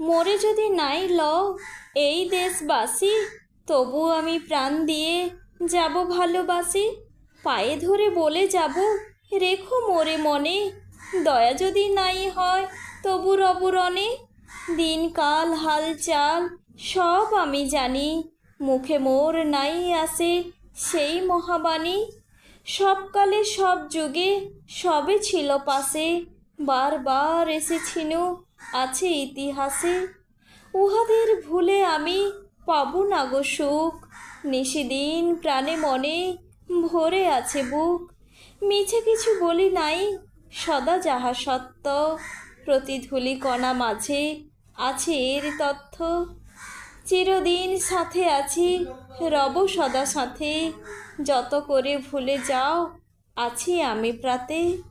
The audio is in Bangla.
মরে যদি নাই ল এই দেশবাসী তবু আমি প্রাণ দিয়ে যাব ভালোবাসি। পায়ে ধরে বলে যাব, রেখো মোরে মনে, দয়া যদি নাই হয় তবু রবরণে দিনকাল, হালচাল, সব আমি জানি, মুখে মোর নাই আসে সেই মহাবাণী। সবকালে সব যুগে সবে ছিল পাশে বারবার এসেছিনু আছে ইতিহাসে। উহাদের ভুলে আমি পাব না গো সুখ। নিশিদিন প্রাণে মনে ভরে আছে বুক। মিছে কিছু বলি নাই, সদা যাহা সত্য। প্রতিধুলি কণা মাঝে আছে এর তথ্য। চিরদিন সাথে আছি, রব সদা সাথে। যত করে ভুলে যাও, আছি আমি প্রাতে।